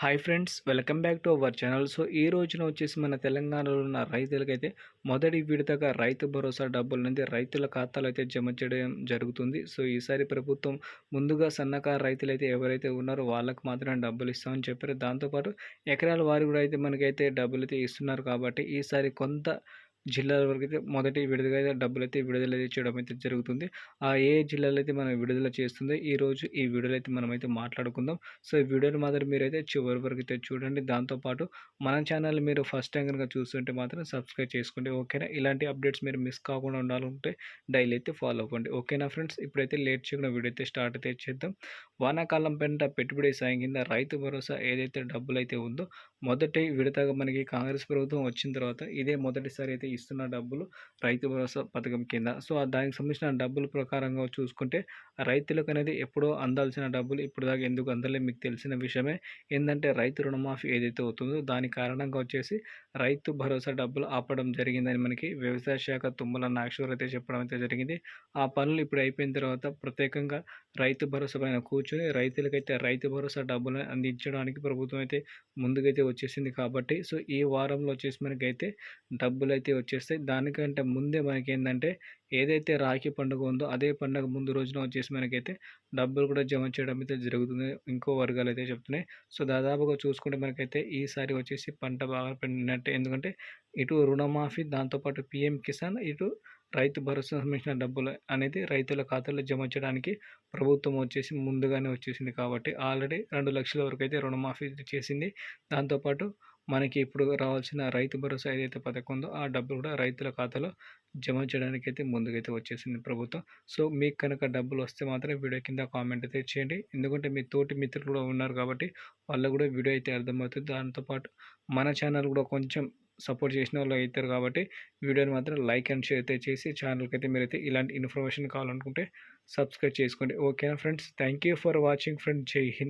Hi friends welcome back to our channel. So ఈ రోజున వచ్చేసి మన తెలంగాణలో ఉన్న రైతులకైతే మొదటి విడతగా రైతు భరోసా డబ్బులు అనేది రైతుల ఖాతాలో అయితే జమ చేయడం జరుగుతుంది. సో ఈసారి ప్రభుత్వం ముందుగా సన్నకారు రైతులు అయితే ఎవరైతే ఉన్నారో వాళ్ళకి మాత్రమే డబ్బులు ఇస్తామని చెప్పారు. దాంతోపాటు ఎకరాల వారి కూడా అయితే మనకైతే డబ్బులు అయితే ఇస్తున్నారు కాబట్టి ఈసారి కొంత జిల్లాల వరకు అయితే మొదటి విడుదల అయితే డబ్బులు అయితే విడుదల చేయడం అయితే జరుగుతుంది. ఆ ఏ జిల్లాలో అయితే మనం విడుదల చేస్తుందో ఈ రోజు ఈ వీడియోలో అయితే మనం అయితే మాట్లాడుకుందాం. సో ఈ వీడియోని మాత్రం మీరైతే చివరి వరకు అయితే చూడండి. దాంతోపాటు మన ఛానల్ మీరు ఫస్ట్ టైం కనుక చూస్తుంటే మాత్రం సబ్స్క్రైబ్ చేసుకోండి. ఓకేనా? ఇలాంటి అప్డేట్స్ మీరు మిస్ కాకుండా ఉండాలంటే డైలీ అయితే ఫాలో అవ్వండి. ఓకేనా ఫ్రెండ్స్? ఇప్పుడైతే లేట్ చేయకుండా వీడియో అయితే స్టార్ట్ అయితే చేద్దాం. వానాకాలం పెంట పెట్టుబడి సాయం కింద రైతు భరోసా ఏదైతే డబ్బులు అయితే ఉందో మొదటి విడతగా మనకి కాంగ్రెస్ ప్రభుత్వం వచ్చిన తర్వాత ఇదే మొదటిసారి అయితే ఇస్తున్న డబ్బులు రైతు భరోసా పథకం కింద. సో దానికి సంబంధించిన డబ్బుల ప్రకారంగా చూసుకుంటే రైతులకు అనేది ఎప్పుడో అందాల్సిన డబ్బులు ఇప్పుడు దాకా ఎందుకు అందలే మీకు తెలిసిన విషయమే. ఏంటంటే రైతు రుణమాఫీ ఏదైతే అవుతుందో దాని కారణంగా వచ్చేసి రైతు భరోసా డబ్బులు ఆపడం జరిగిందని మనకి వ్యవసాయ శాఖ తుమ్మల నాగేశ్వర్ అయితే చెప్పడం అయితే జరిగింది. ఆ పనులు ఇప్పుడు అయిపోయిన తర్వాత ప్రత్యేకంగా రైతు భరోసా పైన కూర్చొని రైతులకైతే రైతు భరోసా డబ్బులను అందించడానికి ప్రభుత్వం అయితే ముందుకైతే వచ్చేసింది కాబట్టి సో ఈ వారంలో వచ్చేసి మనకైతే డబ్బులు అయితే వచ్చేస్తాయి. దానికంటే ముందే మనకి ఏంటంటే ఏదైతే రాఖీ పండుగ ఉందో అదే పండుగ ముందు రోజున వచ్చేసి మనకైతే డబ్బులు కూడా జమ చేయడం అయితే జరుగుతుంది. ఇంకో వర్గాలు అయితే చెప్తున్నాయి. సో దాదాపుగా చూసుకుంటే మనకైతే ఈసారి వచ్చేసి పంట బాగా పండినట్టే. ఎందుకంటే ఇటు రుణమాఫీ దాంతోపాటు పిఎం కిసాన్ ఇటు రైతు భరోసా సంబంధించిన డబ్బులు అనేది రైతుల ఖాతాలో జమ చేయడానికి ప్రభుత్వం వచ్చేసి ముందుగానే వచ్చేసింది కాబట్టి ఆల్రెడీ రెండు లక్షల వరకు అయితే రుణమాఫీ చేసింది. దాంతోపాటు మనకి ఇప్పుడు రావాల్సిన రైతు భరోసా ఏదైతే పథకం ఉందో ఆ డబ్బులు కూడా రైతుల ఖాతాలో జమ చేయడానికి అయితే ముందుకైతే వచ్చేసింది ప్రభుత్వం. సో మీకు కనుక డబ్బులు వస్తే మాత్రం వీడియో కింద కామెంట్ అయితే చేయండి. ఎందుకంటే మీ తోటి మిత్రులు కూడా ఉన్నారు కాబట్టి వాళ్ళకు కూడా వీడియో అయితే అర్థమవుతుంది. దాంతోపాటు మన ఛానల్ కూడా కొంచెం సపోర్ట్ చేసిన వాళ్ళు అవుతారు కాబట్టి వీడియోని మాత్రం లైక్ అండ్ షేర్ అయితే చేసి ఛానల్కి అయితే మీరైతే ఇలాంటి ఇన్ఫర్మేషన్ కావాలనుకుంటే సబ్స్క్రైబ్ చేసుకోండి. ఓకేనా friends? Thank you for watching friend Jai Hind.